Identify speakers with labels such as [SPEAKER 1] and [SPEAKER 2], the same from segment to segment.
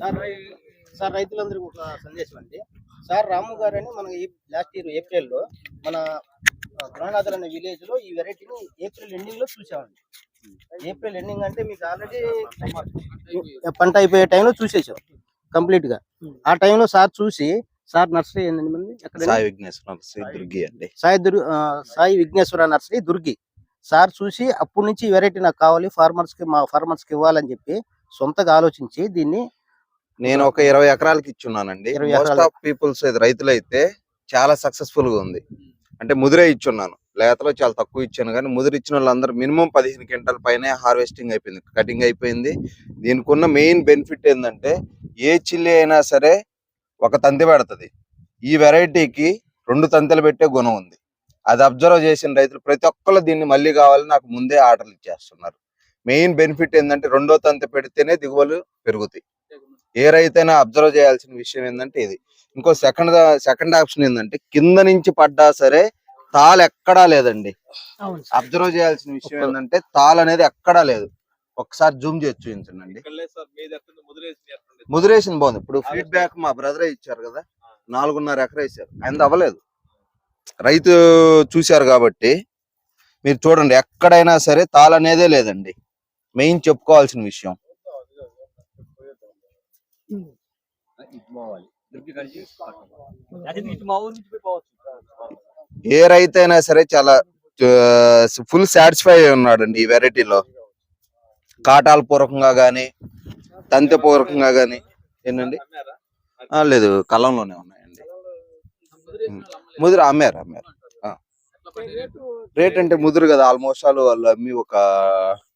[SPEAKER 1] Sir sir రైతులందరికీ ఒక సందేశం అండి. సార్ రాము గారు అని మన లాస్ట్ ఇయర్ ఏప్రిల్లో మన గుణనాథర్ అనే విలేజ్లో ఈ వెరైటీని ఏప్రిల్ ఎండింగ్లో చూసామండి ఏప్రిల్ ఎండింగ్ అంటే మీకు ఆల్రెడీ పంట అయిపోయే టైంలో చూసేసాం కంప్లీట్గా. ఆ టైంలో సార్ చూసి సార్ నర్సరీ ఎనిమిది మంది
[SPEAKER 2] సాయి విఘ్నేశ్వర శ్రీ దుర్గి అండి.
[SPEAKER 1] సాయి దుర్ ఆ, సాయి విఘ్నేశ్వర నర్సరీ దుర్గి. సార్ చూసి అప్పటి నుంచి వెరైటీ నాకు కావాలి ఫార్మర్స్కి మా ఫార్మర్స్కి ఇవ్వాలని చెప్పి సొంతగా ఆలోచించి దీన్ని
[SPEAKER 2] నేను ఒక ఇరవై ఎకరాలకి ఇచ్చున్నానండి.
[SPEAKER 1] 20
[SPEAKER 2] మోస్ట్. ఆఫ్ పీపుల్స్ రైతులు అయితే చాలా సక్సెస్ఫుల్గా ఉంది. అంటే ముదిరే ఇచ్చున్నాను. లేతలో చాలా తక్కువ ఇచ్చాను కానీ ముదిరి ఇచ్చిన వాళ్ళందరూ మినిమం పదిహేను క్వింటల్ పైనే హార్వెస్టింగ్ అయిపోయింది. కటింగ్ అయిపోయింది. దీనికి ఉన్న మెయిన్ బెనిఫిట్ ఏంటంటే ఏ చిల్లి అయినా సరే ఒక తంతి పెడుతుంది. ఈ వెరైటీకి రెండు తంతెలు పెట్టే గుణం ఉంది. అది అబ్జర్వ్ చేసిన రైతులు ప్రతి ఒక్కరు దీన్ని మళ్ళీ కావాలని నాకు ముందే ఆర్డర్లు ఇచ్చేస్తున్నారు. మెయిన్ బెనిఫిట్ ఏంటంటే రెండో తంతె పెడితేనే దిగుబడులు పెరుగుతాయి. ఏ రైతైనా అబ్జర్వ్ చేయాల్సిన విషయం ఏంటంటే ఇది. ఇంకో సెకండ్ సెకండ్ ఆప్షన్ ఏంటంటే కింద నుంచి పడ్డా సరే తాళ్ ఎక్కడా లేదండి.
[SPEAKER 1] అవును.
[SPEAKER 2] అబ్జర్వ్ చేయాల్సిన విషయం ఏంటంటే తాళ్ అనేది ఎక్కడా లేదు. ఒకసారి జూమ్ చేసి చూపించండి ముదిరేసింది బాగుంది. ఇప్పుడు ఫీడ్బ్యాక్ మా బ్రదరే ఇచ్చారు కదా నాలుగున్నర ఎకరా ఇచ్చారు ఆయన అవ్వలేదు. రైతు చూశారు కాబట్టి మీరు చూడండి ఎక్కడైనా సరే తాళ్ అనేదే లేదండి. మెయిన్ చెప్పుకోవాల్సిన విషయం. ఏ రైతు అయినా సరే చాలా ఫుల్ సాటిస్ఫై ఉన్నాడండి ఈ వెరైటీలో. కాటాల పూర్వకంగా కానీ తంతె పూర్వకంగా కానీ ఏంటండి? లేదు కలంలోనే ఉన్నాయండి. ముదురు అమ్మారు అమ్మారు. రేట్ అంటే ముదురు కదా ఆల్మోస్ట్ ఆల్ వాళ్ళు అమ్మి ఒక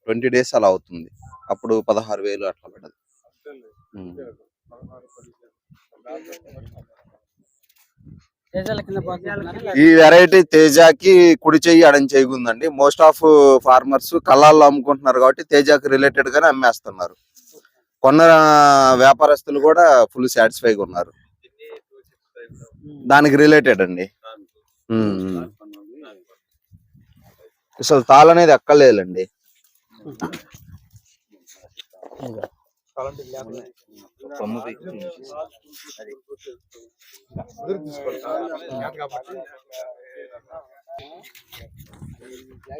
[SPEAKER 2] ట్వంటీ డేస్ అలా అవుతుంది. అప్పుడు పదహారు వేలు అట్లా పడ్డది. ఈ వెరైటీ తేజాకి కుడి చెయ్యి అడం చెయ్యి ఉందండి మోస్ట్ ఆఫ్ ఫార్మర్స్ కళ్ళాల్లో అమ్ముకుంటున్నారు కాబట్టి తేజాకి రిలేటెడ్ గానే అమ్మేస్తున్నారు. కొన్న వ్యాపారస్తులు కూడా ఫుల్ సాటిస్ఫైగా ఉన్నారు. దానికి రిలేటెడ్ అండి. అసలు తాళ అనేది ఎక్కలేదండి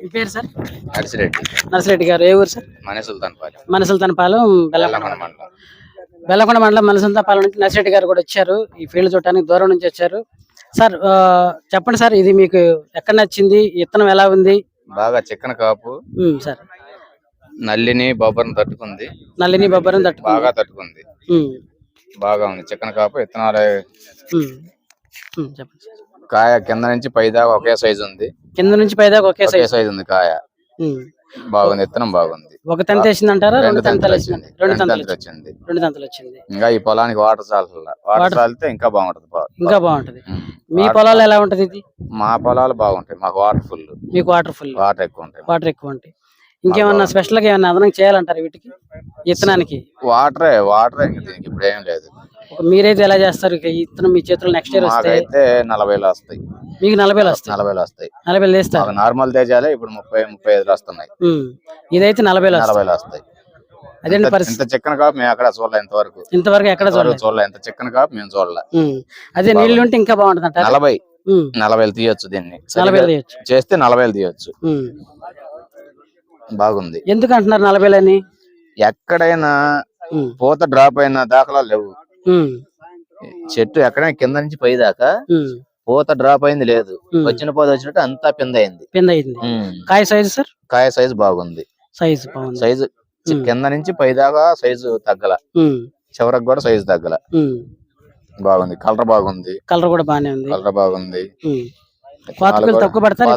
[SPEAKER 3] మీ పేరు సార్?
[SPEAKER 4] నర్సిరెడ్డి.
[SPEAKER 3] నర్సిరెడ్డి గారు. ఏ ఊరు సార్?
[SPEAKER 4] మన సుల్తాన్పాలెం
[SPEAKER 3] మన సుల్తాన్పాలెం బెల్లకొండ
[SPEAKER 4] మండలం.
[SPEAKER 3] బెల్లకొండ మండలం మన సుల్తాన్పాలెం నుంచి నర్సిరెడ్డి గారు కూడా వచ్చారు. ఈ ఫీల్డ్ చూడటానికి దూరం నుంచి వచ్చారు. సార్ చెప్పండి సార్ ఇది మీకు ఎక్కడ నచ్చింది? ఈ విత్తనం ఎలా ఉంది?
[SPEAKER 4] బాగా చిక్కన కాపు.
[SPEAKER 3] సార్.
[SPEAKER 4] నల్లిని బొబ్బర్ని తట్టుకుంది.
[SPEAKER 3] నల్లిని బొబ్బరం తట్టుకుంది.
[SPEAKER 4] బాగా తట్టుకుంది బాగా ఉంది. చిక్కన కాపు విత్తనాలు
[SPEAKER 3] చెప్పండి.
[SPEAKER 4] కాయ కింద నుంచి పై దాకా ఒకే సైజు ఉంది.
[SPEAKER 3] కింద నుంచి పైదాకా ఒకే
[SPEAKER 4] ఒకే
[SPEAKER 3] సైజ్.
[SPEAKER 4] సైజు ఉంది కాయ. బాగుంది. విత్తనం బాగుంది.
[SPEAKER 3] ఒక తంత వేసింది అంటారా రెండు తంతలు
[SPEAKER 4] వచ్చింది
[SPEAKER 3] రెండు తంతలు వచ్చింది రెండు తంతలు వచ్చింది
[SPEAKER 4] ఇంకా ఈ పొలానికి వాటర్ చాలట్ల వాటర్ చాలితే ఇంకా బాగుంటది
[SPEAKER 3] ఇంకా బాగుంటది. మీ పొలాలు ఎలా ఉంటది ఇది?
[SPEAKER 4] మా పొలాలు బాగుంటాయి. మాకు వాటర్ ఫుల్
[SPEAKER 3] మీకు వాటర్ ఫుల్
[SPEAKER 4] వాటర్ ఎక్కువ ఉంటాయి
[SPEAKER 3] వాటర్ ఎక్కువ ఉంటాయి. ఇంకేమన్నా స్పెషల్గా ఏమన్నా అదనం చేయాలంటారు వీటికి? విత్తనానికి
[SPEAKER 4] వాటరే వాటరే ఇంక దీనికి ఇప్పుడు ఏం లేదు.
[SPEAKER 3] మీరైతే ఎలా చేస్తారు? ఇక విత్తనం మీ చేతులు నెక్స్ట్ ఇయర్ వస్తే?
[SPEAKER 4] మాకైతే నలభైలో వస్తాయి.
[SPEAKER 3] మీకు నలభైలు వస్తాయి?
[SPEAKER 4] నలభైలో వస్తాయి.
[SPEAKER 3] నలభైలు వేస్తారు?
[SPEAKER 4] మాకు నార్మల్ తేజాలే ఇప్పుడు ముప్పై ముప్పై ఐదులు వస్తున్నాయి.
[SPEAKER 3] ఉమ్. ఇదైతే నలభైలు వస్తాయి.
[SPEAKER 4] నలభైలో వస్తాయి. ఇంత-
[SPEAKER 3] పరిస్థితి
[SPEAKER 4] ఇంత చిక్కన కాపు మేము చూడలే ఇంతవరకు.
[SPEAKER 3] ఇంతవరకు ఎక్కడ
[SPEAKER 4] ఇంతవరకు
[SPEAKER 3] చూడలేదు?
[SPEAKER 4] చూడలే ఇంత చిక్కన కాపు మేము చూడలే.
[SPEAKER 3] ఉమ్. అదే నీళ్ళు ఉంటే ఇంకా బాగుంటుంది అంటారు?
[SPEAKER 4] నలభై. నలభైలు తీయొచ్చు దీన్ని.
[SPEAKER 3] నలభైలు తీయొచ్చు.
[SPEAKER 4] చేస్తే నలభైలు తీయొచ్చు.
[SPEAKER 3] ఉమ్.
[SPEAKER 4] బాగుంది
[SPEAKER 3] ఎందుకు అంటున్నారు నలభైలు అని
[SPEAKER 4] ఎక్కడైనా. పూత డ్రాప్ అయిన దాఖలా లేవు. చెట్టు ఎక్కడైనా కింద నుంచి పై దాకా. పూత డ్రాప్ అయింది లేదు. వచ్చిన పూత వచ్చినట్టు అంతా పింద అయింది
[SPEAKER 3] కింద అయింది. కాయ సైజు సార్
[SPEAKER 4] కాయ సైజు బాగుంది
[SPEAKER 3] సైజు బాగుంది
[SPEAKER 4] సైజు. కింద నుంచి పై దాకా సైజు తగ్గల. చివరికి కూడా సైజు తగ్గల. బాగుంది కలర్ బాగుంది
[SPEAKER 3] కలర్ కూడా బాగానే ఉంది
[SPEAKER 4] కలర్ బాగుంది.
[SPEAKER 3] కోతకూలి తక్కువ పడతారు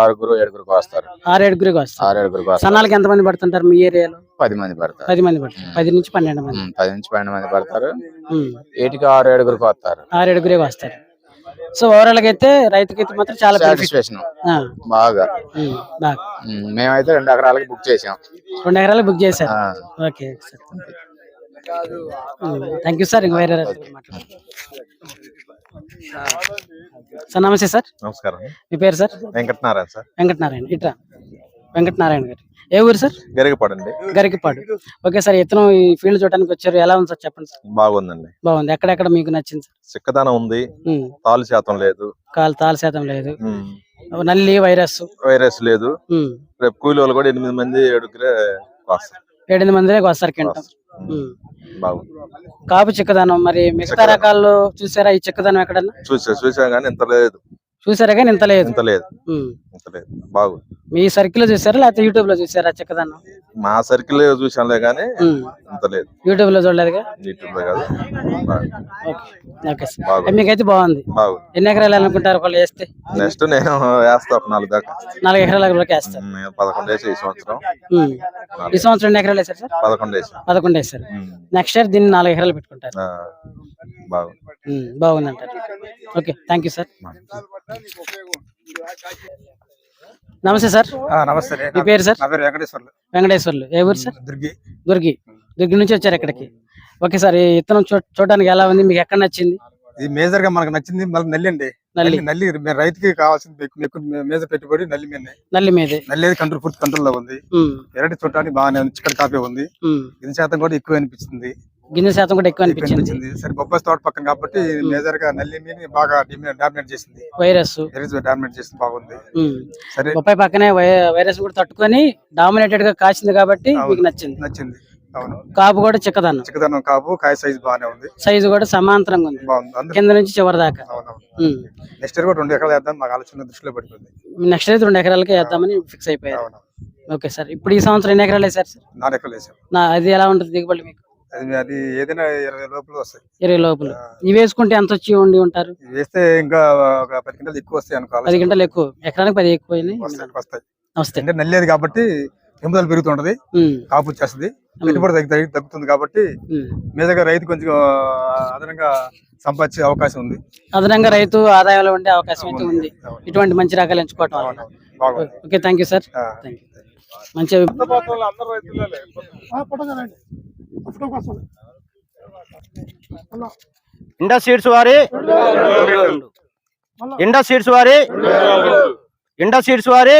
[SPEAKER 4] ఆరుగురు ఏడుగురికి వస్తారు?
[SPEAKER 3] ఆరు ఏడుగురికి వస్తారు
[SPEAKER 4] ఆరు ఏడుగురికి వస్తారు
[SPEAKER 3] సన్నాలకి ఎంత మంది పడుతుంటారు మీ ఏరియాలో?
[SPEAKER 4] పది మంది పడతారు.
[SPEAKER 3] పది మంది పడతారు. పది నుంచి పన్నెండు మంది.
[SPEAKER 4] పది నుంచి పన్నెండు మంది పడతారు. ఏటికి ఆరు ఏడుగురికి వస్తారు
[SPEAKER 3] ఆరు ఏడుగురే వస్తారు సో ఓవరాల్గా అయితే రైతుకి అయితే మాత్రం చాలా
[SPEAKER 4] సాటిస్ఫాక్షన్ బాగా. మేమైతే రెండు ఎకరాలకి బుక్ చేసాం
[SPEAKER 3] రెండు ఎకరాలు బుక్ చేశారు. Okay sir. Thank you sir ఇంకా వేరే. సార్ నమస్తే సార్.
[SPEAKER 5] నమస్కారం.
[SPEAKER 3] మీ పేరు సార్?
[SPEAKER 5] వెంకటనారాయణ సార్.
[SPEAKER 3] వెంకటనారాయణ ఇట్రా? వెంకటనారాయణ గారు. ఏ ఊరు సార్?
[SPEAKER 5] గరిగపడండి
[SPEAKER 3] గరికిపాడు. ఓకే సార్ ఇతను ఈ ఫీల్డ్ చూడడానికి వచ్చారు. ఎలా ఉంది సార్ చెప్పండి సార్?
[SPEAKER 5] బాగుందండి.
[SPEAKER 3] బాగుంది. ఎక్కడెక్కడ మీకు నచ్చింది సార్?
[SPEAKER 5] చిక్కదనం ఉంది. తాలు శాతం లేదు.
[SPEAKER 3] కాలు తాళ శాతం లేదు. నల్లి వైరస్.
[SPEAKER 5] వైరస్ లేదు. రేపు కూలి వాళ్ళు కూడా ఎనిమిది మంది ఏడుగురే వస్తారు.
[SPEAKER 3] ఏడెనిమిది మంది వస్తారు కింటాం.
[SPEAKER 5] బాగుంది.
[SPEAKER 3] కాపు చిక్కదనం మరి మిగతా
[SPEAKER 5] చిక్కదనం.
[SPEAKER 3] రకాలు చూసారా ఈ చిక్కదనం ఎక్కడన్నా?
[SPEAKER 5] చూసా చూసా కానీ ఇంత లేదు.
[SPEAKER 3] చూసారా కానీ ఇంత లేదు.
[SPEAKER 5] ఇంత లేదు. ఇంత లేదు. బాగుంది.
[SPEAKER 3] మీ సర్కిల్లో చూసారా? లేకపోతే యూట్యూబ్లో చూసారా చిక్కదనం?
[SPEAKER 5] మా సర్కిల్ చూసానులే కానీ
[SPEAKER 3] ఉమ్.
[SPEAKER 5] ఇంత లేదు.
[SPEAKER 3] యూట్యూబ్లో చూడలేదుగా?
[SPEAKER 5] యూట్యూబ్లో కాదు.
[SPEAKER 3] ఓకే. Okay sir.
[SPEAKER 5] బాగుంది.
[SPEAKER 3] మీకైతే బాగుంది.
[SPEAKER 5] బాగుంది.
[SPEAKER 3] ఎన్ని ఎకరాలు అనుకుంటారు వాళ్ళు వేస్తే?
[SPEAKER 5] నెక్స్ట్ నేను వేస్తా నాలుగు దాకా.
[SPEAKER 3] నాలుగు ఎకరాల వరకు
[SPEAKER 5] నేను పదకొండు వేసి ఈ సంవత్సరం.
[SPEAKER 3] ఈ సంవత్సరం ఎన్ని ఎకరాలు వేస్తారు సార్?
[SPEAKER 5] పదకొండు వేసి.
[SPEAKER 3] పదకొండు వేస్తారు
[SPEAKER 5] ఉమ్,
[SPEAKER 3] నెక్స్ట్ ఇయర్ దీన్ని నాలుగు ఎకరాలు పెట్టుకుంటారు.
[SPEAKER 5] బాగుంది.
[SPEAKER 3] బాగుంది అంటారు ఓకే. థ్యాంక్ యూ సార్ నమస్తే సార్.
[SPEAKER 6] నమస్తే
[SPEAKER 3] మీ పేరు సార్?
[SPEAKER 6] నా పేరు వెంకటేశ్వర్లు.
[SPEAKER 3] వెంకటేశ్వర్లు. ఏ ఊరు సార్?
[SPEAKER 6] దుర్గి.
[SPEAKER 3] దుర్గి. దుర్గి నుంచి వచ్చారు ఇక్కడికి. Okay sir. ఈ ఇత్తనం చూ చూడడానికి ఎలా ఉంది? మీకు ఎక్కడ నచ్చింది?
[SPEAKER 6] ఇది మేజర్గా మనకు నచ్చింది మళ్ళీ నల్లి అండి.
[SPEAKER 3] నల్లి.
[SPEAKER 6] నల్లి రైతుకి కావాల్సింది మేజర్ పెట్టుబడి నల్లి మీద.
[SPEAKER 3] నల్లి మీదే.
[SPEAKER 6] నల్లి కంట్రోల్ పూర్తి కంట్రోల్లో ఉంది ఎరటి చూడటానికి బాగానే ఉంది. చికెన్ కాపీ ఉంది. ఇది శాతం కూడా ఎక్కువ అనిపించింది
[SPEAKER 3] గింజ శాతం కూడా ఎక్కువ అనిపించింది.
[SPEAKER 6] సరే బొబ్బాయి తోట పక్కన కాబట్టి మేజర్గా నల్లి మీద బాగా డామినేట్ చేసింది.
[SPEAKER 3] వైరస్.
[SPEAKER 6] ఎరిజ్ డామినేట్ చేసింది బాగుంది. సరే.
[SPEAKER 3] బొప్పాయి పక్కనే వైరస్ కూడా తట్టుకొని డామినేటెడ్గా కాసింది కాబట్టి. మీకు నచ్చింది.
[SPEAKER 6] నచ్చింది. అవును.
[SPEAKER 3] కాపు కూడా చిక్కదన్నం
[SPEAKER 6] చిక్కదనం కాపు కాయ సైజ్ బాగానే ఉంది.
[SPEAKER 3] సైజు కూడా సమాంతరంగా ఉంది.
[SPEAKER 6] బాగుంది.
[SPEAKER 3] కింద నుంచి చివరి దాకా.
[SPEAKER 6] నెక్స్ట్ ఇయర్ కూడా రెండు ఎకరాలు వేద్దాం మాకు ఆలోచన దృష్టిలో పడిపోయింది.
[SPEAKER 3] నెక్స్ట్ అయితే రెండు ఎకరాలకి వేద్దామని ఫిక్స్ అయిపోయారు.
[SPEAKER 6] అవును
[SPEAKER 3] ఓకే సార్ ఇప్పుడు ఈ సంవత్సరం ఎన్ని ఎకరాలు వేసారు సార్
[SPEAKER 6] నాలుగు ఎకరాలు వేసాం
[SPEAKER 3] నా అది ఎలా ఉంటుంది దిగుబడి మీకు?
[SPEAKER 6] అది ఏదైనా ఇరవై లోపల వస్తాయి.
[SPEAKER 3] ఇరవై లోపల. ఇవి వేసుకుంటే ఎంత వచ్చి ఉండి ఉంటారు?
[SPEAKER 6] వేస్తే ఇంకా ఒక పది గంటలు ఎక్కువ వస్తాయి అనుకో
[SPEAKER 3] పది గంటలు ఎక్కువ. ఎకరానికి పది ఎక్కువ.
[SPEAKER 6] వస్తాయి వస్తాయి.
[SPEAKER 3] వస్తాయి.
[SPEAKER 6] అంటే నల్లేదు కాబట్టి పెంపుదల పెరుగుతుంటది కాపు వచ్చేస్తుంది. పెట్టుబడి తగ్గి- తగ్గి- తగ్గుతుంది కాబట్టి. మీదగా రైతు కొంచెం అదనంగా సంపాదించే అవకాశం ఉంది.
[SPEAKER 3] అదనంగా రైతు ఆదాయంలో ఉండే అవకాశం అయితే ఉంది. ఇటువంటి మంచి రకాలు ఎంచుకోవటం ఓకే థ్యాంక్ యూ సార్.
[SPEAKER 6] ఆ.
[SPEAKER 3] థ్యాంక్ యూ మంచిగా
[SPEAKER 1] ఇండా సీడ్స్ వారి. ఇండా సీడ్స్ వారి. ఇండా సీడ్స్ వారి